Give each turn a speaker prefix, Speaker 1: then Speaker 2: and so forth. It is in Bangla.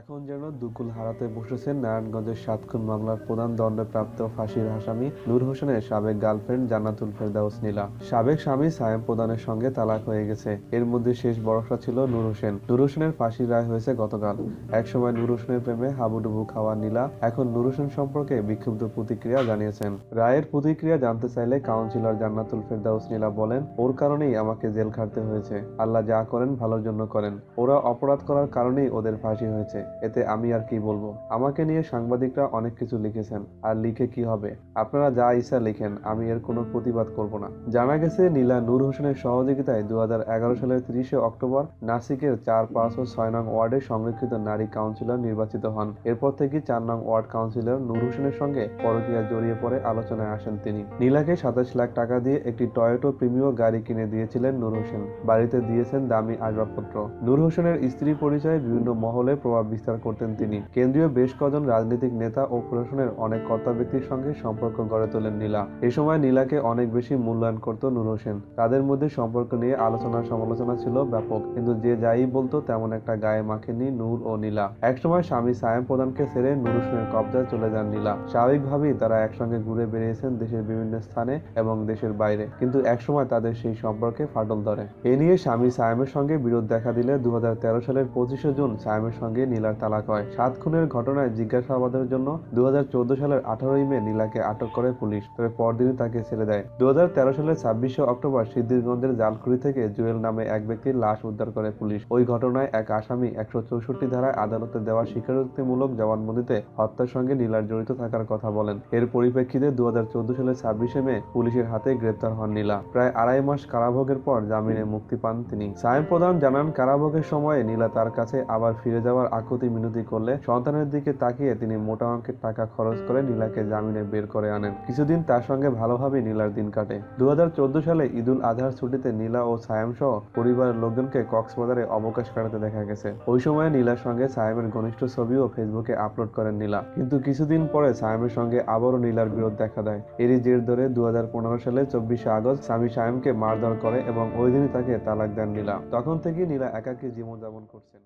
Speaker 1: এখন যেন দুকুল হারাতে বসেছেন নারায়ণগঞ্জের সাত খুন মামলার প্রধান দণ্ডপ্রাপ্ত ফাঁসির আসামি নূর হোসেনের সাবেক গার্লফ্রেন্ড জান্নাতুল ফেরদাউস নীলা। সাবেক স্বামী সায়েম প্রধানের সঙ্গে তালাক হয়ে গেছে। এর মধ্যে শেষ বরসা ছিল নূর হোসেন। নূর হোসেনের ফাঁসির রায় হয়েছে গতকাল। একসময় নূর হোসেনের প্রেমে হাবুডুবু খাওয়া নীলা এখন নূর হোসেন সম্পর্কে বিক্ষুব্ধ প্রতিক্রিয়া জানিয়েছেন। রায়ের প্রতিক্রিয়া জানতে চাইলে কাউন্সিলর জান্নাতুল ফেরদাউস নীলা বলেন, ওর কারণেই আমাকে জেল খাটতে হয়েছে। আল্লাহ যা করেন ভালোর জন্য করেন। ওরা অপরাধ করার কারণেই ওদের ফাঁসি হয়েছে। এতে আমি আর কি বলব? আমাকে নিয়ে সাংবাদিকরা অনেক কিছু লিখেছেন। আর লিখে কি হবে? আপনারা যা ইচ্ছা লিখেন, আমি এর কোনো প্রতিবাদ করব না। জানা গেছে, নীলা নূর হোসেনের সহযোগিতায় দু সালের তিরিশে অক্টোবর নাসিকের চার, পাঁচ ও ছয় নং ওয়ার্ডে সংরক্ষিত নারী কাউন্সিলর নির্বাচিত হন। এরপর থেকে চার নং ওয়ার্ড কাউন্সিলর নূর হোসেনের সঙ্গে পরকীয়া জড়িয়ে পড়ে আলোচনায় আসেন তিনি। নীলাকে সাতাশ লাখ টাকা দিয়ে একটি টয়োটো প্রিমিও গাড়ি কিনে দিয়েছিলেন নূর হোসেন। বাড়িতে দিয়েছেন দামি আসবাবপত্র। নূর হোসেনের স্ত্রী পরিচয়ে বিভিন্ন মহলে প্রভাব বিস্তার করতেন তিনি। কেন্দ্রীয় বেশ কজন রাজনৈতিক নেতা ও প্রশাসনের অনেক কর্তা ব্যক্তির সঙ্গে সম্পর্ক গড়ে তোলেন নীলা। এ সময় নীলাকে অনেক বেশি মূল্যায়ন করত নূর হোসেন তাদের মধ্যে সম্পর্ক নিয়ে আলোচনা সমালোচনা ছিল ব্যাপক, কিন্তু যে যাই বলতো তেমন একটা গায়ে মাখেনি নূর ও নীলা। একসময় স্বামী সায়েম প্রধানকে ছেড়ে নূর হোসেনের কবজায় চলে যান নীলা। স্বাভাবিকভাবেই তারা একসঙ্গে ঘুরে বেরিয়েছেন দেশের বিভিন্ন স্থানে এবং দেশের বাইরে, কিন্তু একসময় তাদের সেই সম্পর্কে ফাটল ধরে। এ নিয়ে স্বামী সায়েমের সঙ্গে বিরোধ দেখা দিলে দু হাজার তেরো সালের পঁচিশে জুন সায়েমের সঙ্গে নীলার তালাক হয়। সাত খুনের ঘটনায় জিজ্ঞাসাবাদের জন্য দু হাজার চোদ্দ সালের আঠারোই মে নীলাকে আটক করে পুলিশ, তবে পরদিনই তাকে ছেড়ে দেয়। দু সালের ছাব্বিশে অক্টোবর সিদ্ধিরগঞ্জের জালকুড়ি থেকে জুয়েল নামে এক ব্যক্তির লাশ উদ্ধার করে পুলিশ। ওই ঘটনায় এক আসামি একশো চৌষট্টি ধারায় আদালতে দেওয়া স্বীকারোক্তিমূলক জবানবন্দিতে হত্যার সঙ্গে নীলার জড়িত থাকার কথা বলেন। এর পরিপ্রেক্ষিতে দু সালের ছাব্বিশে মে পুলিশের হাতে গ্রেপ্তার হন নীলা। প্রায় আড়াই মাস কারাভোগের পর জামিনে মুক্তি পান তিনি। সায়েম প্রধান জানান, কারাভোগের সময়ে নীলা তার কাছে আবার ফিরে যাওয়ার আকুতি মিনতি করলে সন্তানের দিকে তাকিয়ে তিনি মোটা অঙ্কের টাকা খরচ করে নীলাকে জামিনে বের করে আনেন। কিছুদিন তার সঙ্গে ভালোভাবে নীলার দিন কাটে। দু সালে ঈদুল আজহার ছুটিতে নীলা ও সায়েম সহ পরিবারের লোকজনকে কক্সবাজারে অবকাশ কাটাতে দেখা গেছে। ওই সময় নীলার সঙ্গে সায়েমের ঘনিষ্ঠ ছবিও ফেসবুকে আপলোড করেন নীলা। কিন্তু কিছুদিন পরে সায়েমের সঙ্গে আবারও নীলার বিরোধ দেখা দেয়। এরই জের ধরে দু সালে চব্বিশে আগস্ট স্বামী সায়েমকে মারধর করে এবং ওই দিনই তাকে তালাক দেন নীলা। তখন থেকেই নীলা একাকী জীবনযাপন করছেন।